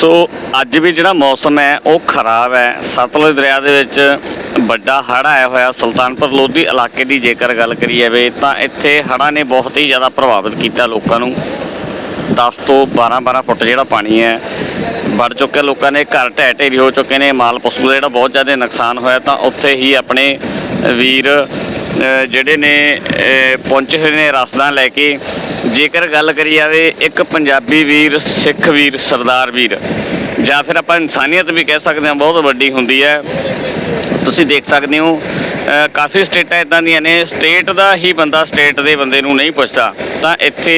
ਸੋ ਅੱਜ ਵੀ ਜਿਹੜਾ ਮੌਸਮ ਹੈ, ਉਹ ਖਰਾਬ ਹੈ। ਸਤਲੁਜ ਦਰਿਆ ਦੇ ਵਿੱਚ ਵੱਡਾ ਹੜ੍ਹ ਆਇਆ ਹੋਇਆ। ਸੁਲਤਾਨਪੁਰ ਲੋਧੀ ਇਲਾਕੇ ਦੀ ਜੇਕਰ ਗੱਲ ਕਰੀ ਜਾਵੇ, ਤਾਂ ਇੱਥੇ ਹੜ੍ਹਾਂ ਨੇ ਬਹੁਤ ਹੀ ਜ਼ਿਆਦਾ ਪ੍ਰਭਾਵਿਤ ਕੀਤਾ ਲੋਕਾਂ ਨੂੰ। 10 ਤੋਂ 12 12 ਫੁੱਟ ਜਿਹੜਾ ਪਾਣੀ ਹੈ ਵੜ ਚੁੱਕੇ ਲੋਕਾਂ ਦੇ ਘਰ ਢਹਿ ਢੇਰੀ ਹੋ ਚੁੱਕੇ ਨੇ। ਮਾਲ ਪਸ਼ੂ ਦਾ ਜਿਹੜਾ ਬਹੁਤ ਜ਼ਿਆਦਾ ਨੁਕਸਾਨ ਹੋਇਆ, ਤਾਂ ਉੱਥੇ ਹੀ ਆਪਣੇ ਵੀਰ ਜਿਹੜੇ ਨੇ ਪਹੁੰਚੇ ਹੋਏ ਨੇ ਰਸਦਾਂ ਲੈ ਕੇ। ਜੇਕਰ ਗੱਲ ਕਰੀ ਜਾਵੇ ਇੱਕ ਪੰਜਾਬੀ ਵੀਰ, ਸਿੱਖ ਵੀਰ, ਸਰਦਾਰ ਵੀਰ, ਜਾਂ ਫਿਰ ਆਪਾਂ ਇਨਸਾਨੀਅਤ ਵੀ ਕਹਿ ਸਕਦੇ ਹਾਂ, ਬਹੁਤ ਵੱਡੀ ਹੁੰਦੀ ਹੈ। ਤੁਸੀਂ ਦੇਖ ਸਕਦੇ ਹੋ ਕਾਫੀ ਸਟੇਟਾਂ ਇਦਾਂ ਦੀਆਂ ਨੇ, ਸਟੇਟ ਦਾ ਹੀ ਬੰਦਾ ਸਟੇਟ ਦੇ ਬੰਦੇ ਨੂੰ ਨਹੀਂ ਪੁੱਛਦਾ। ਤਾਂ ਇੱਥੇ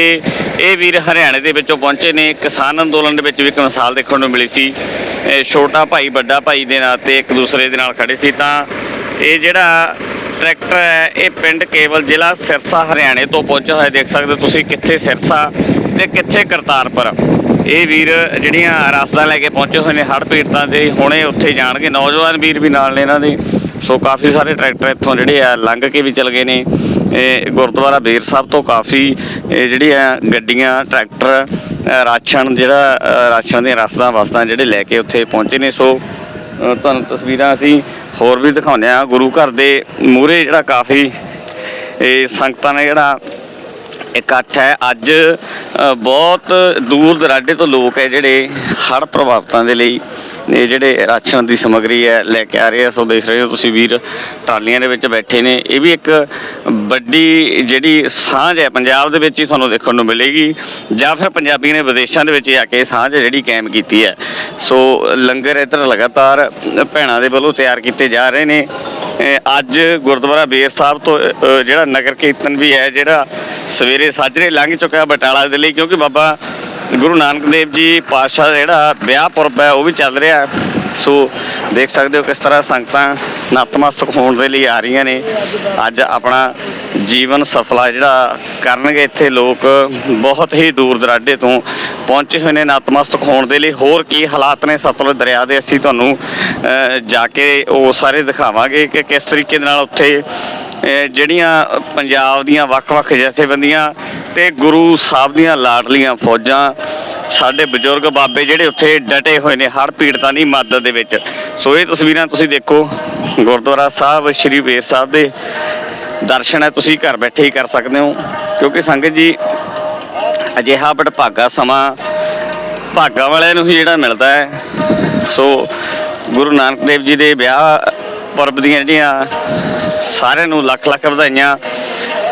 ਇਹ ਵੀਰ ਹਰਿਆਣੇ ਦੇ ਵਿੱਚੋਂ ਪਹੁੰਚੇ ਨੇ, ਕਿਸਾਨ ਅੰਦੋਲਨ ਦੇ ਵਿੱਚ ਵੀ ਇੱਕ ਮਿਸਾਲ ਦੇਖਣ ਨੂੰ ਮਿਲੀ ਸੀ। ਇਹ ਛੋਟਾ ਭਾਈ, ਵੱਡਾ ਭਾਈ ਦੇ ਨਾਂ ਤੇ ਇੱਕ ਦੂਸਰੇ ਦੇ ਨਾਲ ਖੜੇ ਸੀ। ਤਾਂ ਇਹ ਜਿਹੜਾ ਟਰੈਕਟਰ ਹੈ, ਇਹ ਪਿੰਡ ਕੇਵਲ ਜ਼ਿਲ੍ਹਾ ਸਿਰਸਾ, ਹਰਿਆਣੇ ਤੋਂ ਪਹੁੰਚਿਆ ਹੋਇਆ, ਦੇਖ ਸਕਦੇ ਹੋ ਤੁਸੀਂ ਕਿੱਥੇ ਸਿਰਸਾ ਤੇ ਕਿੱਥੇ ਕਰਤਾਰਪੁਰ। ਇਹ ਵੀਰ ਜਿਹੜੀਆਂ ਰਸਤਾ ਲੈ ਕੇ ਪਹੁੰਚੇ ਹੋਏ ਨੇ, ਹੜ੍ਹ ਪੀੜਤਾਂ ਦੇ ਹੁਣੇ ਉੱਥੇ ਜਾਣਗੇ। ਨੌਜਵਾਨ ਵੀਰ ਵੀ ਨਾਲ ਨੇ ਇਹਨਾਂ ਦੇ। ਸੋ ਕਾਫੀ ਸਾਰੇ ਟਰੈਕਟਰ ਇੱਥੋਂ ਜਿਹੜੇ ਆ, ਲੰਘ ਕੇ ਵੀ ਚਲ ਗਏ ਨੇ। ਇਹ ਗੁਰਦੁਆਰਾ ਬੇਰ ਸਾਹਿਬ ਤੋਂ ਕਾਫੀ, ਇਹ ਜਿਹੜੀ ਆ ਗੱਡੀਆਂ, ਟਰੈਕਟਰ ਰਾਸ਼ਨ, ਜਿਹੜਾ ਰਾਸ਼ਨ ਦੀਆਂ ਰਸਦਾਂ ਵਸਤਾਂ ਜਿਹੜੇ ਲੈ ਕੇ ਉੱਥੇ ਪਹੁੰਚੇ ਨੇ। ਸੋ ਤੁਹਾਨੂੰ ਤਸਵੀਰਾਂ ਅਸੀਂ ਹੋਰ ਵੀ ਦਿਖਾਉਂਦੇ ਆ ਗੁਰੂ ਘਰ ਦੇ ਮੂਹਰੇ ਜਿਹੜਾ ਕਾਫੀ ਇਹ ਸੰਗਤਾਂ ਨੇ ਜਿਹੜਾ ਇਕੱਠ ਹੈ। ਅੱਜ ਬਹੁਤ ਦੂਰ ਦਰਾਡੇ ਤੋਂ ਲੋਕ ਹੈ ਜਿਹੜੇ ਹੜ੍ਹ ਪ੍ਰਭਾਵਿਤਾਂ ਦੇ ਲਈ ਇਹ ਜਿਹੜੇ ਰਾਸ਼ਨ ਦੀ ਸਮੱਗਰੀ ਹੈ, ਲੈ ਕੇ ਆ ਰਹੇ ਆ, ਸੋ ਦੇਖ ਰਹੇ ਹੋ ਤੁਸੀਂ ਵੀਰ ਟਰਾਲੀਆਂ ਦੇ ਵਿੱਚ ਬੈਠੇ ਨੇ। ਇਹ ਵੀ ਇੱਕ ਵੱਡੀ ਜਿਹੜੀ ਸਾਂਝ ਹੈ, ਪੰਜਾਬ ਦੇ ਵਿੱਚ ਹੀ ਤੁਹਾਨੂੰ ਦੇਖਣ ਨੂੰ ਮਿਲੇਗੀ, ਜਾਂ ਫਿਰ ਪੰਜਾਬੀ ਨੇ ਵਿਦੇਸ਼ਾਂ ਦੇ ਵਿੱਚ ਆ ਕੇ ਸਾਂਝ ਜਿਹੜੀ ਕਾਇਮ ਕੀਤੀ ਹੈ। ਸੋ ਲੰਗਰ ਇੱਧਰ ਲਗਾਤਾਰ ਭੈਣਾਂ ਦੇ ਵੱਲੋਂ ਤਿਆਰ ਕੀਤੇ ਜਾ ਰਹੇ ਨੇ। ਅੱਜ ਗੁਰਦੁਆਰਾ ਬੇਰ ਸਾਹਿਬ ਤੋਂ ਜਿਹੜਾ ਨਗਰ ਕੀਰਤਨ ਵੀ ਹੈ, ਜਿਹੜਾ ਸਵੇਰੇ ਸਾਜਰੇ ਲੰਘ ਚੁੱਕਾ ਬਟਾਲਾ ਦੇ ਲਈ, ਕਿਉਂਕਿ ਬਾਬਾ ਗੁਰੂ ਨਾਨਕ ਦੇਵ ਜੀ ਪਾਤਸ਼ਾਹ ਜਿਹੜਾ ਵਿਆਹ ਪੁਰਬ ਹੈ ਉਹ ਵੀ ਚੱਲ ਰਿਹਾ ਸੋ ਦੇਖ ਸਕਦੇ ਹੋ ਕਿਸ ਤਰ੍ਹਾਂ ਸੰਗਤਾਂ ਨਤਮਸਤਕ ਹੋਣ ਦੇ ਲਈ ਆ ਰਹੀਆਂ ਨੇ। ਅੱਜ ਆਪਣਾ ਜੀਵਨ ਸਫਲਾ ਜਿਹੜਾ ਕਰਨਗੇ ਇੱਥੇ ਲੋਕ ਬਹੁਤ ਹੀ ਦੂਰ ਦਰਾਡੇ ਤੋਂ ਪਹੁੰਚੇ ਹੋਏ ਨੇ ਨਤਮਸਤਕ ਹੋਣ ਦੇ ਲਈ। ਹੋਰ ਕੀ ਹਾਲਾਤ ਨੇ ਸਤਲੁਜ ਦਰਿਆ ਦੇ? ਅਸੀਂ ਤੁਹਾਨੂੰ ਜਾ ਕੇ ਉਹ ਸਾਰੇ ਦਿਖਾਵਾਂਗੇ ਕਿ ਕਿਸ ਤਰੀਕੇ ਦੇ ਨਾਲ ਉੱਥੇ ਜਿਹੜੀਆਂ ਪੰਜਾਬ ਦੀਆਂ ਵੱਖ-ਵੱਖ ਜਥੇਬੰਦੀਆਂ ਤੇ ਗੁਰੂ ਸਾਹਿਬ ਦੀਆਂ ਲਾਡਲੀਆਂ ਫੌਜਾਂ ਸਾਡੇ ਬਜ਼ੁਰਗ ਬਾਬੇ ਜਿਹੜੇ ਉੱਥੇ ਡਟੇ ਹੋਏ ਨੇ ਹੜ੍ਹ ਪੀੜਤਾਂ ਦੀ ਮਦਦ ਦੇ ਵਿੱਚ। ਸੋ ਇਹ ਤਸਵੀਰਾਂ ਤੁਸੀਂ ਦੇਖੋ, ਗੁਰਦੁਆਰਾ ਸਾਹਿਬ, ਸ੍ਰੀ ਬੇਰ ਸਾਹਿਬ ਦੇ ਦਰਸ਼ਨ ਹੈ, ਤੁਸੀਂ ਘਰ ਬੈਠੇ ਹੀ ਕਰ ਸਕਦੇ ਹੋ। ਕਿਉਂਕਿ ਸੰਗਤ ਜੀ, ਅਜਿਹਾ ਬੜਭਾਗਾ ਸਮਾਂ ਭਾਗਾ ਵਾਲਿਆਂ ਨੂੰ ਹੀ ਜਿਹੜਾ ਮਿਲਦਾ ਹੈ। ਸੋ ਗੁਰੂ ਨਾਨਕ ਦੇਵ ਜੀ ਦੇ ਵਿਆਹ ਪਰਬ ਦੀਆਂ ਜਿਹੜੀਆਂ ਸਾਰਿਆਂ ਨੂੰ ਲੱਖ ਲੱਖ ਵਧਾਈਆਂ,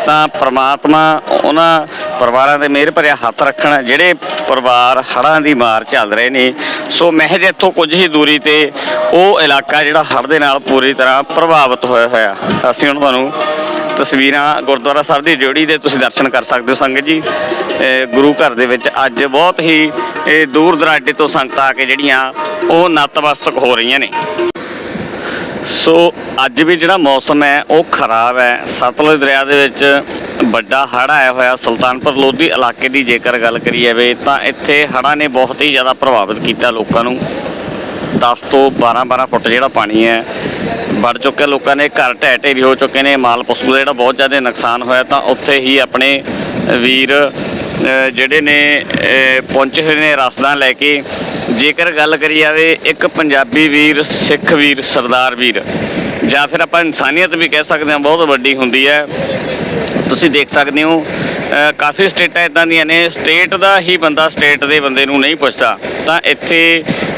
ਤਾਂ ਪ੍ਰਮਾਤਮਾ ਉਹਨਾਂ ਪਰਿਵਾਰਾਂ ਦੇ ਮਿਹਰ ਭਰਿਆ ਹੱਥ ਰੱਖਣ, ਜਿਹੜੇ ਪਰਿਵਾਰ ਹੜ੍ਹਾਂ ਦੀ ਮਾਰ ਚੱਲ ਰਹੇ ਨੇ, ਸੋ ਮਹਿਜ ਇੱਥੋਂ ਕੁਝ ਹੀ ਦੂਰੀ ਤੇ ਉਹ ਇਲਾਕਾ ਜਿਹੜਾ ਹੜ੍ਹ ਦੇ ਨਾਲ ਪੂਰੀ ਤਰ੍ਹਾਂ ਪ੍ਰਭਾਵਿਤ ਹੋਇਆ ਹੋਇਆ। ਅਸੀਂ ਹੁਣ ਤੁਹਾਨੂੰ ਤਸਵੀਰਾਂ ਗੁਰਦੁਆਰਾ ਸਾਹਿਬ ਦੀ ਡਿਊਟੀ ਦੇ ਤੁਸੀਂ ਦਰਸ਼ਨ ਕਰ ਸਕਦੇ ਹੋ ਸੰਗਤ ਜੀ। ਗੁਰੂ ਘਰ ਦੇ ਵਿੱਚ ਅੱਜ ਬਹੁਤ ਹੀ ਦੂਰ ਦਰਾਡੇ ਤੋਂ ਸੰਗਤਾਂ ਆ ਕੇ ਜਿਹੜੀਆਂ, ਉਹ ਨਤਮਸਤਕ ਹੋ ਰਹੀਆਂ ਨੇ। ਸੋ ਅੱਜ ਵੀ ਜਿਹੜਾ ਮੌਸਮ ਹੈ, ਉਹ ਖਰਾਬ ਹੈ। ਸਤਲੁਜ ਦਰਿਆ ਦੇ ਵਿੱਚ ਵੱਡਾ ਹੜ੍ਹ ਆਇਆ ਹੋਇਆ ਸੁਲਤਾਨਪੁਰ ਲੋਧੀ ਇਲਾਕੇ ਦੀ, ਜੇਕਰ ਗੱਲ ਕਰੀ ਜਾਵੇ ਤਾਂ ਇੱਥੇ ਹੜ੍ਹਾਂ ਨੇ ਬਹੁਤ ਹੀ ਜ਼ਿਆਦਾ ਪ੍ਰਭਾਵਿਤ ਕੀਤਾ ਲੋਕਾਂ ਨੂੰ। 10 ਤੋਂ 12 12 ਫੁੱਟ ਜਿਹੜਾ ਪਾਣੀ ਹੈ ਵੜ ਚੁੱਕੇ ਲੋਕਾਂ ਦੇ ਘਰ ਢਹਿ ਢੇਰੀ ਹੋ ਚੁੱਕੇ ਨੇ, ਮਾਲ ਪਸ਼ੂ ਦਾ ਜਿਹੜਾ ਬਹੁਤ ਜ਼ਿਆਦਾ ਨੁਕਸਾਨ ਹੋਇਆ ਤਾਂ ਉੱਥੇ ਹੀ ਆਪਣੇ ਵੀਰ ਜਿਹੜੇ ਨੇ ਪਹੁੰਚੇ ਹੋਏ ਨੇ ਰਸਦਾਂ ਲੈ ਕੇ। ਜੇਕਰ ਗੱਲ ਕਰੀ ਜਾਵੇ ਇੱਕ ਪੰਜਾਬੀ ਵੀਰ, ਸਿੱਖ ਵੀਰ, ਸਰਦਾਰ ਵੀਰ, ਜਾਂ ਫਿਰ ਆਪਾਂ ਇਨਸਾਨੀਅਤ ਵੀ ਕਹਿ ਸਕਦੇ ਹਾਂ, ਬਹੁਤ ਵੱਡੀ ਹੁੰਦੀ ਹੈ। ਤੁਸੀਂ ਦੇਖ ਸਕਦੇ ਹੋ ਕਾਫੀ ਸਟੇਟਾਂ ਇਦਾਂ ਦੀਆਂ ਨੇ, ਸਟੇਟ ਦਾ ਹੀ ਬੰਦਾ ਸਟੇਟ ਦੇ ਬੰਦੇ ਨੂੰ ਨਹੀਂ ਪੁੱਛਦਾ। ਤਾਂ ਇੱਥੇ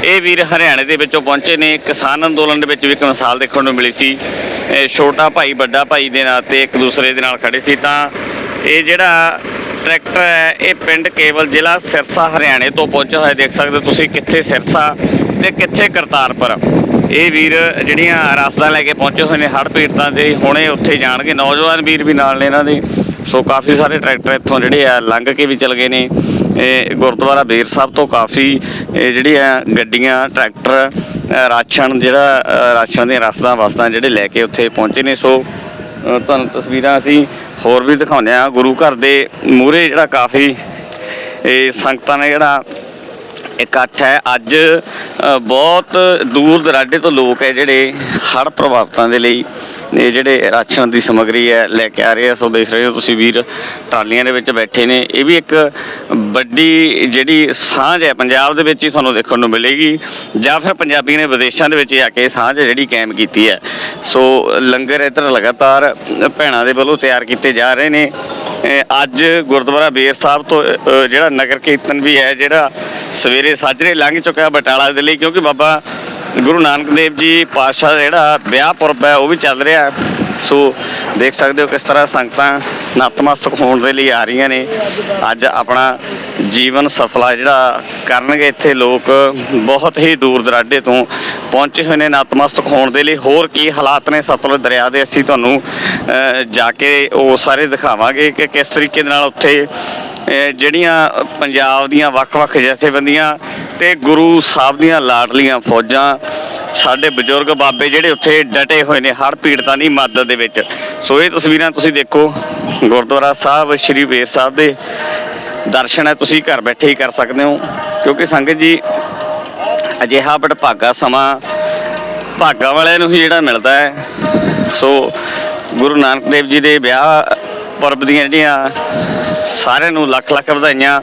ਇਹ ਵੀਰ ਹਰਿਆਣੇ ਦੇ ਵਿੱਚੋਂ ਪਹੁੰਚੇ ਨੇ, ਕਿਸਾਨ ਅੰਦੋਲਨ ਦੇ ਵਿੱਚ ਵੀ ਇੱਕ ਮਿਸਾਲ ਦੇਖਣ ਨੂੰ ਮਿਲੀ ਸੀ। ਇਹ ਛੋਟਾ ਭਾਈ, ਵੱਡਾ ਭਾਈ ਦੇ ਨਾਲ ਤੇ ਇੱਕ ਦੂਸਰੇ ਦੇ ਨਾਲ ਖੜੇ ਸੀ। ਤਾਂ ਇਹ ਜਿਹੜਾ ਟਰੈਕਟਰ ਹੈ, ਇਹ ਪਿੰਡ ਕੇਵਲ ਜ਼ਿਲ੍ਹਾ ਸਿਰਸਾ, ਹਰਿਆਣੇ ਤੋਂ ਪਹੁੰਚਿਆ ਹੋਇਆ, ਦੇਖ ਸਕਦੇ ਹੋ ਤੁਸੀਂ ਕਿੱਥੇ ਸਿਰਸਾ ਤੇ ਕਿੱਥੇ ਕਰਤਾਰਪੁਰ। ਇਹ ਵੀਰ ਜਿਹੜੀਆਂ ਰਸਦਾਂ ਲੈ ਕੇ ਪਹੁੰਚੇ ਹੋਏ ਨੇ ਹੜ੍ਹ ਪੀੜਤਾਂ ਦੇ, ਹੁਣੇ ਉੱਥੇ ਜਾਣਗੇ। ਨੌਜਵਾਨ ਵੀਰ ਵੀ ਨਾਲ ਨੇ ਇਹਨਾਂ ਦੇ। ਸੋ ਕਾਫੀ ਸਾਰੇ ਟਰੈਕਟਰ ਇੱਥੋਂ ਜਿਹੜੇ ਆ, ਲੰਘ ਕੇ ਵੀ ਚਲ ਗਏ ਨੇ। ਇਹ ਗੁਰਦੁਆਰਾ ਬੇਰ ਸਾਹਿਬ ਤੋਂ ਕਾਫੀ, ਇਹ ਆ ਗੱਡੀਆਂ, ਟਰੈਕਟਰ ਰਾਸ਼ਨ ਜਿਹੜਾ ਰਾਸ਼ਨ ਦੀਆਂ ਰਸਦਾਂ ਵਸਤਾਂ ਜਿਹੜੇ ਲੈ ਕੇ ਉੱਥੇ ਪਹੁੰਚੇ ਨੇ। ਸੋ ਤੁਹਾਨੂੰ ਤਸਵੀਰਾਂ ਅਸੀਂ ਹੋਰ ਵੀ ਦਿਖਾਉਂਦੇ ਆ ਗੁਰੂ ਘਰ ਦੇ ਮੂਹਰੇ ਜਿਹੜਾ ਕਾਫੀ, ਇਹ ਸੰਗਤਾਂ ਨੇ ਜਿਹੜਾ ਇਕੱਠ ਹੈ। ਅੱਜ ਬਹੁਤ ਦੂਰ ਦਰਾਡੇ ਤੋਂ ਲੋਕ ਹੈ ਜਿਹੜੇ ਹੜ੍ਹ ਪ੍ਰਭਾਵਿਤਾਂ ਦੇ ਲਈ ਇਹ ਜਿਹੜੇ ਰਾਸ਼ਨ ਦੀ ਸਮੱਗਰੀ ਹੈ, ਲੈ ਕੇ ਆ ਰਹੇ ਆ। ਸੋ ਦੇਖ ਰਹੇ ਹੋ ਤੁਸੀਂ ਵੀਰ, ਟਰਾਲੀਆਂ ਦੇ ਵਿੱਚ ਬੈਠੇ ਨੇ। ਇਹ ਵੀ ਇੱਕ ਵੱਡੀ ਜਿਹੜੀ ਸਾਂਝ ਹੈ, ਪੰਜਾਬ ਦੇ ਵਿੱਚ ਹੀ ਤੁਹਾਨੂੰ ਦੇਖਣ ਨੂੰ ਮਿਲੇਗੀ। ਜਾਂ ਫਿਰ ਪੰਜਾਬੀ ਨੇ ਵਿਦੇਸ਼ਾਂ ਦੇ ਵਿੱਚ ਜਾ ਕੇ ਸਾਂਝ ਜਿਹੜੀ ਕਾਇਮ ਕੀਤੀ ਹੈ। ਸੋ ਲੰਗਰ ਇੱਧਰ ਲਗਾਤਾਰ ਭੈਣਾਂ ਦੇ ਵੱਲੋਂ ਤਿਆਰ ਕੀਤੇ ਜਾ ਰਹੇ ਨੇ। ਅੱਜ ਗੁਰਦੁਆਰਾ ਬੇਰ ਸਾਹਿਬ ਤੋਂ ਜਿਹੜਾ ਨਗਰ ਕੀਰਤਨ ਵੀ ਹੈ, ਜਿਹੜਾ ਸਵੇਰੇ ਸਾਜਰੇ ਲੰਘ ਚੁੱਕਾ ਬਟਾਲਾ ਦੇ ਲਈ, ਕਿਉਂਕਿ ਬਾਬਾ ਗੁਰੂ ਨਾਨਕ ਦੇਵ ਜੀ ਪਾਤਸ਼ਾਹ ਜਿਹੜਾ ਵਿਆਹ ਪੁਰਬ ਹੈ, ਉਹ ਵੀ ਚੱਲ ਰਿਹਾ ਸੋ ਦੇਖ ਸਕਦੇ ਹੋ ਕਿਸ ਤਰ੍ਹਾਂ ਸੰਗਤਾਂ ਨਤਮਸਤਕ ਹੋਣ ਦੇ ਲਈ ਆ ਰਹੀਆਂ ਨੇ। ਅੱਜ ਆਪਣਾ ਜੀਵਨ ਸਫਲਾ ਜਿਹੜਾ ਕਰਨਗੇ ਇੱਥੇ ਲੋਕ, ਬਹੁਤ ਹੀ ਦੂਰ ਦਰਾਡੇ ਤੋਂ ਪਹੁੰਚੇ ਹੋਏ ਨੇ ਨਤਮਸਤਕ ਹੋਣ ਦੇ ਲਈ। ਹੋਰ ਕੀ ਹਾਲਾਤ ਨੇ ਸਤਲੁਜ ਦਰਿਆ ਦੇ? ਅਸੀਂ ਤੁਹਾਨੂੰ ਜਾ ਕੇ ਉਹ ਸਾਰੇ ਦਿਖਾਵਾਂਗੇ ਕਿ ਕਿਸ ਤਰੀਕੇ ਦੇ ਨਾਲ ਉੱਥੇ ਜਿਹੜੀਆਂ ਪੰਜਾਬ ਦੀਆਂ ਵੱਖ-ਵੱਖ ਜਥੇਬੰਦੀਆਂ ਤੇ ਗੁਰੂ ਸਾਹਿਬ ਦੀਆਂ ਲਾਡਲੀਆਂ ਫੌਜਾਂ, ਸਾਡੇ ਬਜ਼ੁਰਗ ਬਾਬੇ ਜਿਹੜੇ ਉੱਥੇ ਡਟੇ ਹੋਏ ਨੇ ਹਰ ਪੀੜਤਾਂ ਦੀ ਮਦਦ ਦੇ ਵਿੱਚ। ਸੋ ਇਹ ਤਸਵੀਰਾਂ ਤੁਸੀਂ ਦੇਖੋ, ਗੁਰਦੁਆਰਾ ਸਾਹਿਬ, ਸ੍ਰੀ ਬੇਰ ਸਾਹਿਬ ਦੇ ਦਰਸ਼ਨ ਹੈ। ਤੁਸੀਂ ਘਰ ਬੈਠੇ ਹੀ ਕਰ ਸਕਦੇ ਹੋ, ਕਿਉਂਕਿ ਸੰਗਤ ਜੀ ਅਜਿਹਾ ਬੜਭਾਗਾ ਸਮਾਂ ਭਾਗਾ ਵਾਲਿਆਂ ਨੂੰ ਹੀ ਜਿਹੜਾ ਮਿਲਦਾ ਹੈ। ਸੋ ਗੁਰੂ ਨਾਨਕ ਦੇਵ ਜੀ ਦੇ ਵਿਆਹ ਪੁਰਬ ਦੀਆਂ ਜਿਹੜੀਆਂ ਸਾਰਿਆਂ ਨੂੰ ਲੱਖ ਲੱਖ ਵਧਾਈਆਂ,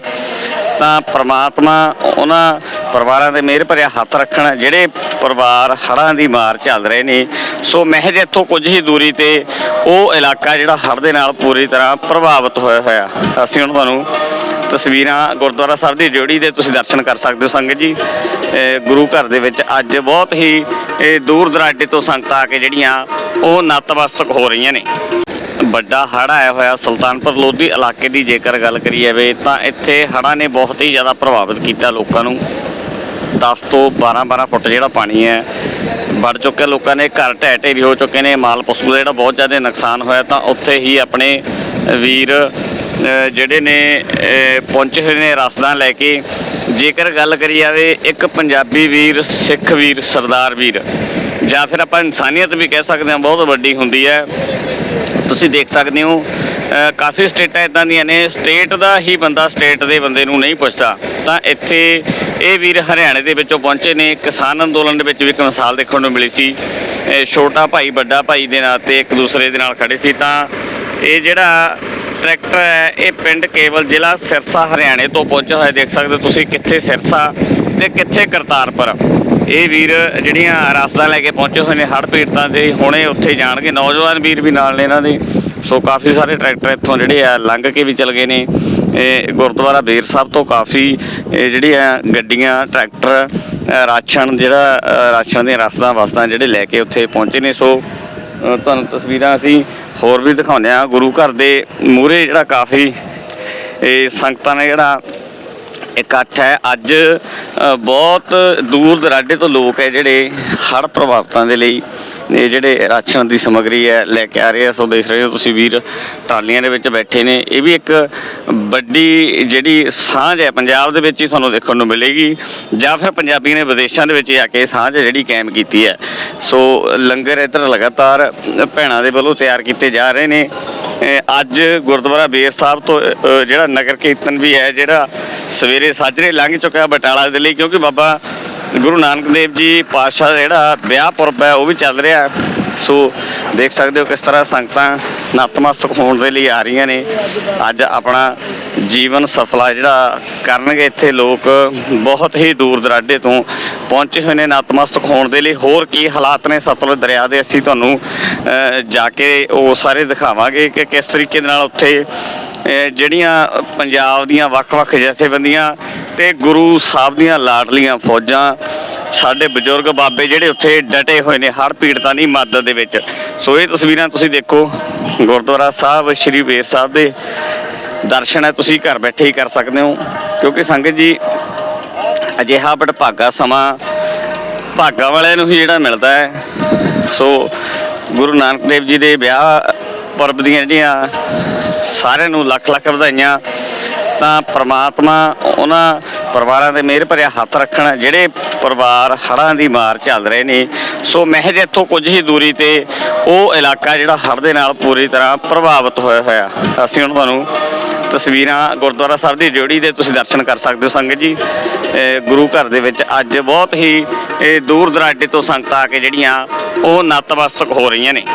ਤਾਂ ਪ੍ਰਮਾਤਮਾ ਉਹਨਾਂ ਪਰਿਵਾਰਾਂ ਦੇ ਮਿਹਰ ਭਰਿਆ ਹੱਥ ਰੱਖਣ, ਜਿਹੜੇ ਪਰਿਵਾਰ ਹੜ੍ਹਾਂ ਦੀ ਮਾਰ ਚੱਲ ਰਹੇ ਨੇ, ਸੋ ਮਹਿਜ ਇੱਥੋਂ ਕੁਝ ਹੀ ਦੂਰੀ ਤੇ ਉਹ ਇਲਾਕਾ ਜਿਹੜਾ ਹੜ੍ਹ ਦੇ ਨਾਲ ਪੂਰੀ ਤਰ੍ਹਾਂ ਪ੍ਰਭਾਵਿਤ ਹੋਇਆ ਹੋਇਆ। ਅਸੀਂ ਹੁਣ ਤੁਹਾਨੂੰ ਤਸਵੀਰਾਂ ਗੁਰਦੁਆਰਾ ਸਾਹਿਬ ਦੀ ਜੋੜੀ ਦੇ ਤੁਸੀਂ ਦਰਸ਼ਨ ਕਰ ਸਕਦੇ ਹੋ ਸੰਗਤ ਜੀ। ਗੁਰੂ ਘਰ ਦੇ ਵਿੱਚ ਅੱਜ ਬਹੁਤ ਹੀ ਦੂਰ ਦਰਾਡੇ ਤੋਂ ਸੰਗਤਾਂ ਆ ਕੇ ਜਿਹੜੀਆਂ ਉਹ ਨਤਮਸਤਕ ਹੋ ਰਹੀਆਂ ਨੇ। ਵੱਡਾ ਹੜ੍ਹ ਆਇਆ ਹੋਇਆ ਸੁਲਤਾਨਪੁਰ ਲੋਧੀ ਇਲਾਕੇ ਦੀ ਜੇਕਰ ਗੱਲ ਕਰੀ ਜਾਵੇ ਤਾਂ ਇੱਥੇ ਹੜ੍ਹਾਂ ਨੇ ਬਹੁਤ ਹੀ ਜ਼ਿਆਦਾ ਪ੍ਰਭਾਵਿਤ ਕੀਤਾ ਲੋਕਾਂ ਨੂੰ। 10 ਤੋਂ 12 12 ਫੁੱਟ ਜਿਹੜਾ ਪਾਣੀ ਹੈ ਵੜ ਚੁੱਕਿਆ ਲੋਕਾਂ ਦੇ ਘਰ ਢਹਿ ਢੇਰੀ ਹੋ ਚੁੱਕੇ ਨੇ, ਮਾਲ ਪਸ਼ੂ ਦਾ ਜਿਹੜਾ ਬਹੁਤ ਜ਼ਿਆਦਾ ਨੁਕਸਾਨ ਹੋਇਆ, ਤਾਂ ਉੱਥੇ ਹੀ ਆਪਣੇ ਵੀਰ ਜਿਹੜੇ ਨੇ ਪਹੁੰਚੇ ਹੋਏ ਨੇ ਰਸਦਾਂ ਲੈ ਕੇ। ਜੇਕਰ ਗੱਲ ਕਰੀ ਜਾਵੇ, ਇੱਕ ਪੰਜਾਬੀ ਵੀਰ, ਸਿੱਖ ਵੀਰ, ਸਰਦਾਰ ਵੀਰ, ਜਾਂ ਫਿਰ ਆਪਾਂ ਇਨਸਾਨੀਅਤ ਵੀ ਕਹਿ ਸਕਦੇ ਹਾਂ, ਬਹੁਤ ਵੱਡੀ ਹੁੰਦੀ ਹੈ। ਤੁਸੀਂ ਦੇਖ ਸਕਦੇ ਹੋ ਕਾਫੀ ਸਟੇਟਾਂ ਇਦਾਂ ਦੀਆਂ ਨੇ, ਸਟੇਟ ਦਾ ਹੀ ਬੰਦਾ ਸਟੇਟ ਦੇ ਬੰਦੇ ਨੂੰ ਨਹੀਂ ਪੁੱਛਦਾ। ਤਾਂ ਇੱਥੇ ਇਹ ਵੀਰ ਹਰਿਆਣੇ ਦੇ ਵਿੱਚੋਂ ਪਹੁੰਚੇ ਨੇ, ਕਿਸਾਨ ਅੰਦੋਲਨ ਦੇ ਵਿੱਚ ਵੀ ਇੱਕ ਮਿਸਾਲ ਦੇਖਣ ਨੂੰ ਮਿਲੀ ਸੀ। ਇਹ ਛੋਟਾ ਭਾਈ, ਵੱਡਾ ਭਾਈ ਦੇ ਨਾਲ ਤੇ ਇੱਕ ਦੂਸਰੇ ਦੇ ਨਾਲ ਖੜੇ ਸੀ। ਤਾਂ ਇਹ ਜਿਹੜਾ ਟਰੈਕਟਰ ਹੈ, ਇਹ ਪਿੰਡ ਕੇਵਲ ਜ਼ਿਲ੍ਹਾ ਸਿਰਸਾ, ਹਰਿਆਣੇ ਤੋਂ ਪਹੁੰਚਿਆ ਹੋਇਆ, ਦੇਖ ਸਕਦੇ ਹੋ ਤੁਸੀਂ ਕਿੱਥੇ ਸਿਰਸਾ ਤੇ ਕਿੱਥੇ ਕਰਤਾਰਪੁਰ। ਇਹ ਵੀਰ ਜਿਹੜੀਆਂ ਰਸਦਾਂ ਲੈ ਕੇ ਪਹੁੰਚੇ ਹੋਏ ਨੇ, ਹੜ੍ਹ ਪੀੜਤਾਂ ਦੇ, ਹੁਣੇ ਉੱਥੇ ਜਾਣਗੇ। ਨੌਜਵਾਨ ਵੀਰ ਵੀ ਨਾਲ ਨੇ ਇਹਨਾਂ ਦੇ। ਸੋ ਕਾਫੀ ਸਾਰੇ ਟਰੈਕਟਰ ਇੱਥੋਂ ਜਿਹੜੇ ਆ ਲੰਘ ਕੇ ਵੀ ਚਲ ਗਏ ਨੇ। ਇਹ ਗੁਰਦੁਆਰਾ ਬੇਰ ਸਾਹਿਬ ਤੋਂ ਕਾਫੀ, ਇਹ ਆ ਗੱਡੀਆਂ, ਟਰੈਕਟਰ ਰਾਸ਼ਨ ਜਿਹੜਾ ਰਾਸ਼ਨ ਦੀਆਂ ਰਸਦਾਂ ਵਸਤਾਂ ਜਿਹੜੇ ਲੈ ਕੇ ਉੱਥੇ ਪਹੁੰਚੇ ਨੇ। ਸੋ ਤੁਹਾਨੂੰ ਤਸਵੀਰਾਂ ਅਸੀਂ ਹੋਰ ਵੀ ਦਿਖਾਉਂਦੇ ਆ ਗੁਰੂ ਘਰ ਦੇ ਮੂਹਰੇ ਜਿਹੜਾ ਕਾਫੀ, ਇਹ ਸੰਗਤਾਂ ਨੇ ਜਿਹੜਾ ਇਕੱਠ ਹੈ। ਅੱਜ ਬਹੁਤ ਦੂਰ ਦਰਾਡੇ ਤੋਂ ਲੋਕ ਹੈ ਜਿਹੜੇ ਹੜ੍ਹ ਪ੍ਰਭਾਵਿਤਾਂ ਦੇ ਲਈ ਇਹ ਜਿਹੜੇ ਰਾਸ਼ਨ ਦੀ ਸਮੱਗਰੀ ਹੈ, ਲੈ ਕੇ ਆ ਰਹੇ ਆ, ਸੋ ਦੇਖ ਰਹੇ ਹੋ ਤੁਸੀਂ ਵੀਰ ਟਰਾਲੀਆਂ ਦੇ ਵਿੱਚ ਬੈਠੇ ਨੇ। ਇਹ ਵੀ ਇੱਕ ਵੱਡੀ ਜਿਹੜੀ ਸਾਂਝ ਹੈ, ਪੰਜਾਬ ਦੇ ਵਿੱਚ ਹੀ ਤੁਹਾਨੂੰ ਦੇਖਣ ਨੂੰ ਮਿਲੇਗੀ। ਜਾਂ ਫਿਰ ਪੰਜਾਬੀ ਨੇ ਵਿਦੇਸ਼ਾਂ ਦੇ ਵਿੱਚ ਜਾ ਕੇ ਸਾਂਝ ਜਿਹੜੀ ਕਾਇਮ ਕੀਤੀ ਹੈ। ਸੋ ਲੰਗਰ ਇੱਧਰ ਲਗਾਤਾਰ ਭੈਣਾਂ ਦੇ ਵੱਲੋਂ ਤਿਆਰ ਕੀਤੇ ਜਾ ਰਹੇ ਨੇ। ਅੱਜ ਗੁਰਦੁਆਰਾ ਬੇਰ ਸਾਹਿਬ ਤੋਂ ਜਿਹੜਾ ਨਗਰ ਕੀਰਤਨ ਵੀ ਹੈ, ਜਿਹੜਾ ਸਵੇਰੇ ਸਾਜਰੇ ਲੰਘ ਚੁੱਕਾ ਬਟਾਲਾ ਦੇ ਲਈ, ਕਿਉਂਕਿ ਬਾਬਾ ਗੁਰੂ ਨਾਨਕ ਦੇਵ ਜੀ ਪਾਤਸ਼ਾਹ ਜਿਹੜਾ ਵਿਆਹ ਪੁਰਬ ਹੈ, ਉਹ ਵੀ ਚੱਲ ਰਿਹਾ ਸੋ ਦੇਖ ਸਕਦੇ ਹੋ ਕਿਸ ਤਰ੍ਹਾਂ ਸੰਗਤਾਂ ਨਤਮਸਤਕ ਹੋਣ ਦੇ ਲਈ ਆ ਰਹੀਆਂ ਨੇ। ਅੱਜ ਆਪਣਾ ਜੀਵਨ ਸਫਲਾ ਜਿਹੜਾ ਕਰਨਗੇ ਇੱਥੇ ਲੋਕ ਬਹੁਤ ਹੀ ਦੂਰ ਦਰਾਡੇ ਤੋਂ ਪਹੁੰਚੇ ਹੋਏ ਨੇ ਨਤਮਸਤਕ ਹੋਣ ਦੇ ਲਈ। ਹੋਰ ਕੀ ਹਾਲਾਤ ਨੇ ਸਤਲੁਜ ਦਰਿਆ ਦੇ? ਅਸੀਂ ਤੁਹਾਨੂੰ ਜਾ ਕੇ ਉਹ ਸਾਰੇ ਦਿਖਾਵਾਂਗੇ ਕਿ ਕਿਸ ਤਰੀਕੇ ਦੇ ਨਾਲ ਉੱਥੇ ਜਿਹੜੀਆਂ ਪੰਜਾਬ ਦੀਆਂ ਵੱਖ-ਵੱਖ ਜਥੇਬੰਦੀਆਂ ਤੇ ਗੁਰੂ ਸਾਹਿਬ ਦੀਆਂ ਲਾਡਲੀਆਂ ਫੌਜਾਂ, ਸਾਡੇ ਬਜ਼ੁਰਗ ਬਾਬੇ ਜਿਹੜੇ ਉੱਥੇ ਡਟੇ ਹੋਏ ਨੇ ਹਰ ਪੀੜਤਾਂ ਦੀ ਮਦਦ ਦੇ ਵਿੱਚ। ਸੋ ਇਹ ਤਸਵੀਰਾਂ ਤੁਸੀਂ ਦੇਖੋ, ਗੁਰਦੁਆਰਾ ਸਾਹਿਬ, ਸ੍ਰੀ ਬੇਰ ਸਾਹਿਬ ਦੇ ਦਰਸ਼ਨ ਹੈ, ਤੁਸੀਂ ਘਰ ਬੈਠੇ ਹੀ ਕਰ ਸਕਦੇ ਹੋ, ਕਿਉਂਕਿ ਸੰਗਤ ਜੀ, ਅਜਿਹਾ ਬਟ ਭਾਗਾ ਸਮਾਂ ਭਾਗਾ ਵਾਲਿਆਂ ਨੂੰ ਹੀ ਜਿਹੜਾ ਮਿਲਦਾ ਹੈ। ਸੋ ਗੁਰੂ ਨਾਨਕ ਦੇਵ ਜੀ ਦੇ ਵਿਆਹ ਪਰਬ ਦੀਆਂ ਜਿਹੜੀਆਂ ਸਾਰਿਆਂ ਨੂੰ ਲੱਖ ਲੱਖ ਵਧਾਈਆਂ। ਤਾਂ ਪ੍ਰਮਾਤਮਾ ਉਹਨਾਂ ਪਰਿਵਾਰਾਂ ਦੇ ਮਿਹਰ ਭਰਿਆ ਹੱਥ ਰੱਖਣ, ਜਿਹੜੇ ਪਰਿਵਾਰ ਹੜ੍ਹਾਂ ਦੀ ਮਾਰ ਚੱਲ ਰਹੇ ਨੇ, ਸੋ ਮਹਿਜ ਇੱਥੋਂ ਕੁਝ ਹੀ ਦੂਰੀ ਤੇ ਉਹ ਇਲਾਕਾ ਜਿਹੜਾ ਹੜ੍ਹ ਦੇ ਨਾਲ ਪੂਰੀ ਤਰ੍ਹਾਂ ਪ੍ਰਭਾਵਿਤ ਹੋਇਆ ਹੋਇਆ। ਅਸੀਂ ਹੁਣ ਤੁਹਾਨੂੰ ਤਸਵੀਰਾਂ ਗੁਰਦੁਆਰਾ ਸਾਹਿਬ ਦੀ ਡਿਊੜੀ ਦੇ ਤੁਸੀਂ ਦਰਸ਼ਨ ਕਰ ਸਕਦੇ ਹੋ ਸੰਗਤ ਜੀ। ਗੁਰੂ ਘਰ ਦੇ ਵਿੱਚ ਅੱਜ ਬਹੁਤ ਹੀ ਦੂਰ ਦਰਾਡੇ ਤੋਂ ਸੰਗਤਾਂ ਆ ਕੇ ਜਿਹੜੀਆਂ ਉਹ ਨਤਮਸਤਕ ਹੋ ਰਹੀਆਂ ਨੇ।